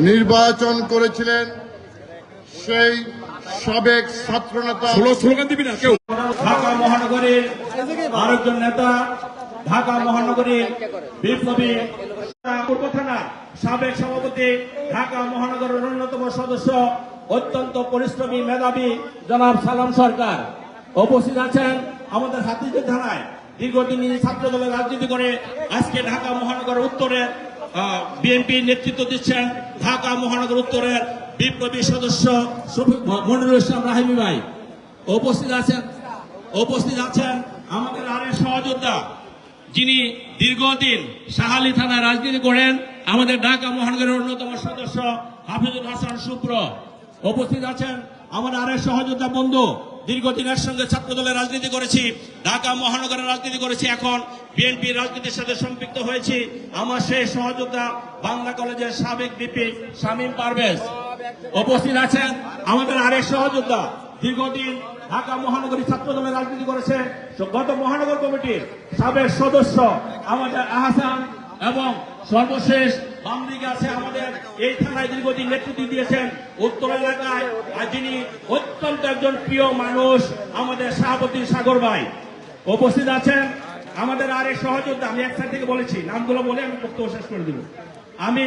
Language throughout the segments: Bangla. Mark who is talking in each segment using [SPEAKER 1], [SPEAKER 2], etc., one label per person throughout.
[SPEAKER 1] নির্বাচন করেছিলেন সেই সাবেক ছাত্রনেতা
[SPEAKER 2] স্লো- স্লোগান দিবি না কেউ?
[SPEAKER 3] ঢাকা মহানগরীর আরেকজন নেতা ঢাকা মহানগরীর বিপ্লবী পূর্ব থানার সাবেক সভাপতি ঢাকা মহানগরের অন্যতম সদস্য অত্যন্ত পরিশ্রমী মেধাবী জনাব সালাম সরকার। উপস্থিত আছেন আমাদের হাতিঝিল থানায়। দীর্ঘদিন ছাত্র দলের রাজনীতি করে আজকে ঢাকা মহানগর উত্তরের বিএনপি নেতৃত্ব দিচ্ছেন ঢাকা মহানগর উত্তরের বিপ্লবী সদস্য মনিরুল ইসলাম রাহিমি ভাই। উপস্থিত আছেন? উপস্থিত আছেন আমাদের আরেক সহযোদ্ধা। যিনি দীর্ঘদিন সাহালি থানায় রাজনীতি করেন, আমাদের ঢাকা মহানগরের অন্যতম সদস্য হাফিজুল হাসান শুক্র উপস্থিত আছেন আমাদের আরেক সহযোদ্ধা বন্ধু দীর্ঘদিন এর সঙ্গে ছাত্র দলের রাজনীতি করেছি, ঢাকা মহানগরের রাজনীতি করেছি, এখন বিএনপির রাজনীতির সাথে সম্পৃক্ত হয়েছি। আমার সেই সহযোদ্ধা বাংলা কলেজের সাবেক বিপি শামীম পারভেজ। উপস্থিত আছেন আমাদের আরেক সহযোদ্ধা, দীর্ঘদিন ঢাকা মহানগরী ছাত্র দলের রাজনীতি করেছে। গত মহানগর কমিটির সাবেক সদস্য আমাদের আহসান এবং সর্বশেষ বাম দিকে আছে আমাদের এই থানায় দীর্ঘদিন নেতৃত্ব দিয়েছেন। উত্তর এলাকায় আর যিনি অত্যন্ত একজন প্রিয় মানুষ, আমাদের সভাপতি সাগর ভাই। উপস্থিত আছেন আমাদের আরেক সহযোদ্ধা, আমি এক সাইড থেকে বলেছি, নামগুলো বলে আমি বক্তব্য শেষ করে দিব। আমি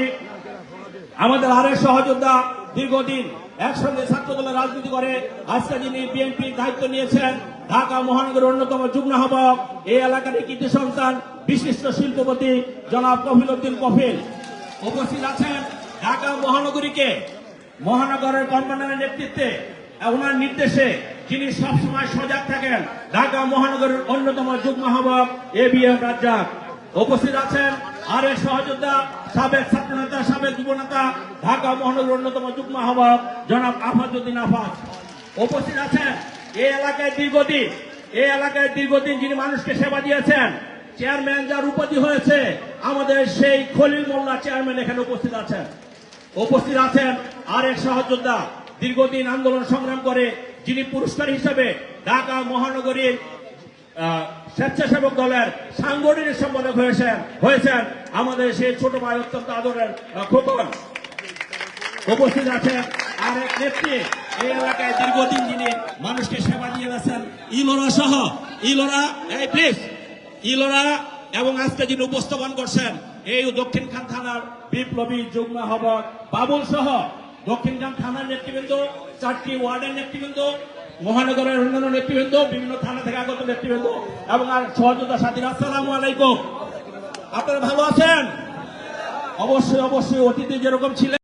[SPEAKER 3] আমাদের আরেক সহযোদ্ধা দীর্ঘদিন একসঙ্গে ছাত্র রাজনীতি করে, আজকে যিনি বিএনপির দায়িত্ব নিয়েছেন, ঢাকা মহানগরের অন্যতম যুগ্ম আহ্বায়ক, এই এলাকার কৃতি সন্তান বিশিষ্ট শিল্পপতি জনাব কফিল উদ্দিন কফিল। উপস্থিত আছেন ঢাকা মহানগরীকে, মহানগরের কনভেনরের নেতৃত্বে ওনার নির্দেশে যিনি সবসময় সজাগ থাকেন, ঢাকা মহানগরের অন্যতম যুগ্ম আহ্বায়ক এ বি এম রাজ্জাক। উপস্থিত আছেন আর আরেক সহযোদ্ধা সাবেক ছাত্রনেতা, সাবেক যুবনেতা, ঢাকা মহানগর অন্যতম যুগ্ম আহ্বায়ক জনাব আফাজুদ্দিন আফাজ। উপস্থিত আছেন এই এলাকায় দীর্ঘদিন এই এলাকায় দীর্ঘদিন যিনি মানুষকে সেবা দিয়েছেন চেয়ারম্যান যার উপাধি হয়েছে, আমাদের সেই খলিল মোল্লা চেয়ারম্যান এখানে উপস্থিত আছেন। উপস্থিত আছেন আরেক সহযোদ্ধা, দীর্ঘদিন আন্দোলন সংগ্রাম করে, যিনি পুরস্কার হিসেবে ঢাকা মহানগরীর স্বেচ্ছাসেবক দলের সাংগঠনিক সম্পাদক হয়েছেন হয়েছেন আমাদের সেই ছোট ভাই অত্যন্ত আদরের খোকন। উপস্থিত আছেন আর এক নেত্রী, এই এলাকায় দীর্ঘদিন যিনি মানুষকে সেবা দিয়ে গেছেন, ইলোরা সহ, ইলোরা, এই প্লিজ ইলোরা এবং আজকে যিনি উপস্থাপন করছেন, এই দক্ষিণখান থানার বিপ্লবী যুগ্ম আহ্বায়ক বাবুল সহ দক্ষিণখান থানার নেতৃবৃন্দ, চারটি ওয়ার্ডের নেতৃবৃন্দ, মহানগরের অন্যান্য নেতৃবৃন্দ, বিভিন্ন থানা থেকে আগত নেতৃবৃন্দ এবং আর সহযোদ্ধা সাথীরা, আসসালামু আলাইকুম। আপনারা ভালো আছেন? অবশ্যই অবশ্যই অতীতে যেরকম ছিলেন।